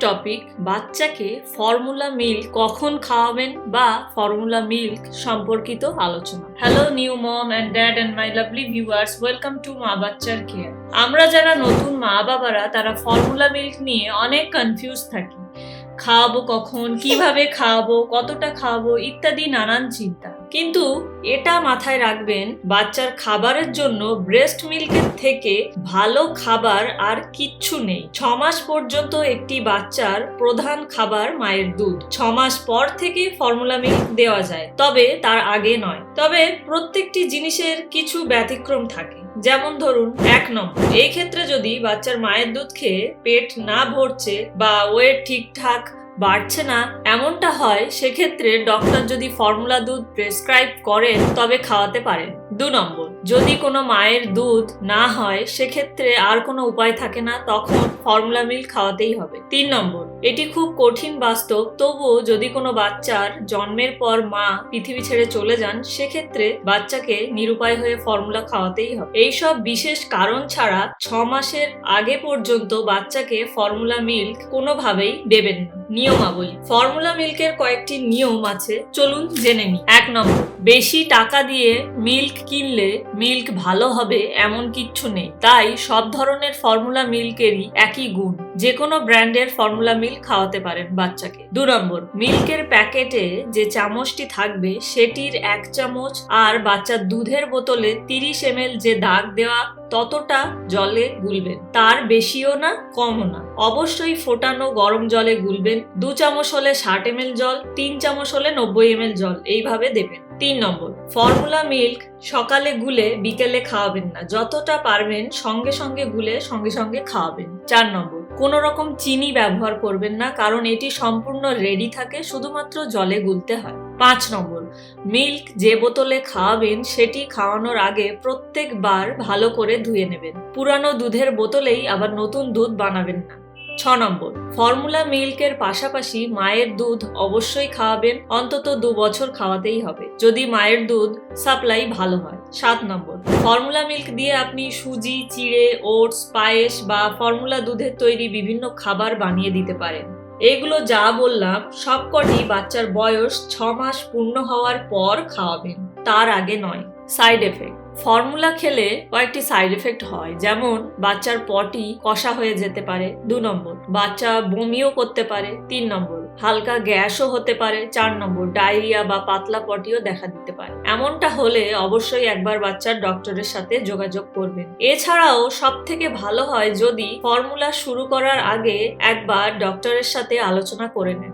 Topic বাচ্চাকে formula milk কখন খাওয়াবেন বা ফর্মুলা মিল্ক সম্পর্কিত আলোচনা। Hello new mom and dad and my lovely viewers welcome to মা বাচ্চার কেয়ার আমরা যারা নতুন মা বাবারা, তারা ফর্মুলা মিল্ক নিয়ে অনেক কনফিউজ থাকি। খাওয়াবো কখন, কীভাবে খাওয়াবো, কতটা খাওয়াবো, ইত্যাদি নানান চিন্তা। কিন্তু এটা মাথায় রাখবেন, বাচ্চার খাবারের জন্য ব্রেস্ট মিল্কের থেকে ভালো খাবার আর কিচ্ছু নেই। ছ মাস পর্যন্ত একটি বাচ্চার প্রধান খাবার মায়ের দুধ। ছ মাস পর থেকে ফর্মুলা মিল্ক দেওয়া যায়। তবে তার আগে নয়। তবে প্রত্যেকটি জিনিসের কিছু ব্যতিক্রম থাকে। যেমন ধরুন, এক নম্বর, এই ক্ষেত্রে যদি বাচ্চার মায়ের দুধ খেয়ে পেট না ভরছে বা ওয়েট ঠিকঠাক বাড়ছে না এমনটা হয় সেক্ষেত্রে ডক্টর যদি ফর্মুলা দুধ প্রেসক্রাইব করেন তবে খাওয়াতে পারেন। দু নম্বর, যদি কোনো মায়ের দুধ না হয়, সেক্ষেত্রে আর কোনো উপায় থাকে না, তখন ফর্মুলা মিল্ক খাওয়াতেই হবে। তিন নম্বর, এটি খুব কঠিন বাস্তব, তবুও যদি কোনো বাচ্চার জন্মের পর মা পৃথিবী ছেড়ে চলে যান, সেক্ষেত্রে বাচ্চাকে নিরুপায় হয়ে ফর্মুলা খাওয়াতেই হবে। এইসব বিশেষ কারণ ছাড়া ছ মাসের আগে পর্যন্ত বাচ্চাকে ফর্মুলা মিল্ক কোনোভাবেই দেবেন না। নিয়মাবলী ফর্মুলা মিল্কের কয়েকটি নিয়ম আছে, চলুন জেনে নিই। এক নম্বর, বেশি টাকা দিয়ে মিল্ক কিনলে মিল্ক ভালো হবে এমন কিচ্ছু নেই। তাই সব ধরনের ফর্মুলা মিল্কেরই একই গুণ। যে কোনো ব্র্যান্ডের ফর্মুলা মিল্ক খাওয়াতে পারেন বাচ্চাকে। দু নম্বর মিল্কের প্যাকেটে যে চামচটি থাকবে, সেটির এক চামচ আর বাচ্চার দুধের বোতলে তিরিশ এম যে দাগ দেওয়া, ততটা জলে গুলবেন। তার বেশিও না, কমও না। অবশ্যই ফোটানো গরম জলে গুলবেন। দু চামচ হলে ষাট এম জল, তিন চামচ হলে নব্বই এম জল। এইভাবে দেবেন। তিন নম্বর ফর্মুলা মিল্ক সকালে গুলে বিকেলে খাওয়াবেন না। যতটা পারবেন সঙ্গে সঙ্গে গুলে সঙ্গে সঙ্গে খাওয়াবেন। চার নম্বর, কোনো রকম চিনি ব্যবহার করবেন না, কারণ এটি সম্পূর্ণ রেডি থাকে, শুধুমাত্র জলে গুলতে হয়। পাঁচ নম্বর মিল্ক যে বোতলে খাওয়াবেন সেটি খাওয়ানোর আগে প্রত্যেকবার ভালো করে ধুয়ে নেবেন। পুরানো দুধের বোতলেই আবার নতুন দুধ বানাবেন না। ছ নম্বর, ফর্মুলা মিল্কের পাশাপাশি মায়ের দুধ অবশ্যই খাওয়াবেন, অন্তত দু বছর খাওয়াতেই হবে। যদি মায়ের দুধ সাপ্লাই ভালো হয়। সাত নম্বর, ফর্মুলা মিল্ক দিয়ে আপনি সুজি, চিড়ে, ওটস, পায়েস বা ফর্মুলা দুধের তৈরি বিভিন্ন খাবার বানিয়ে দিতে পারেন। এগুলো যা বললাম, সবকটি বাচ্চার বয়স ছ মাস পূর্ণ হওয়ার পর খাওয়াবেন। তার আগে নয়। Side effect. ফর্মুলা খেলে কয়েকটি সাইড এফেক্ট হয়, যেমন বাচ্চার পটি কষা হয়ে যেতে পারে দু নম্বর, বাচ্চা বমিও করতে পারে তিন নম্বর, হালকা গ্যাসও হতে পারে চার নম্বর, ডায়রিয়া বা পাতলা পটিও দেখা দিতে পারে। এমনটা হলে অবশ্যই একবার বাচ্চার ডক্টরের সাথে যোগাযোগ করবেন। এছাড়াও সব থেকে ভালো হয় যদি ফর্মুলা শুরু করার আগে একবার ডক্টরের সাথে আলোচনা করে নেন।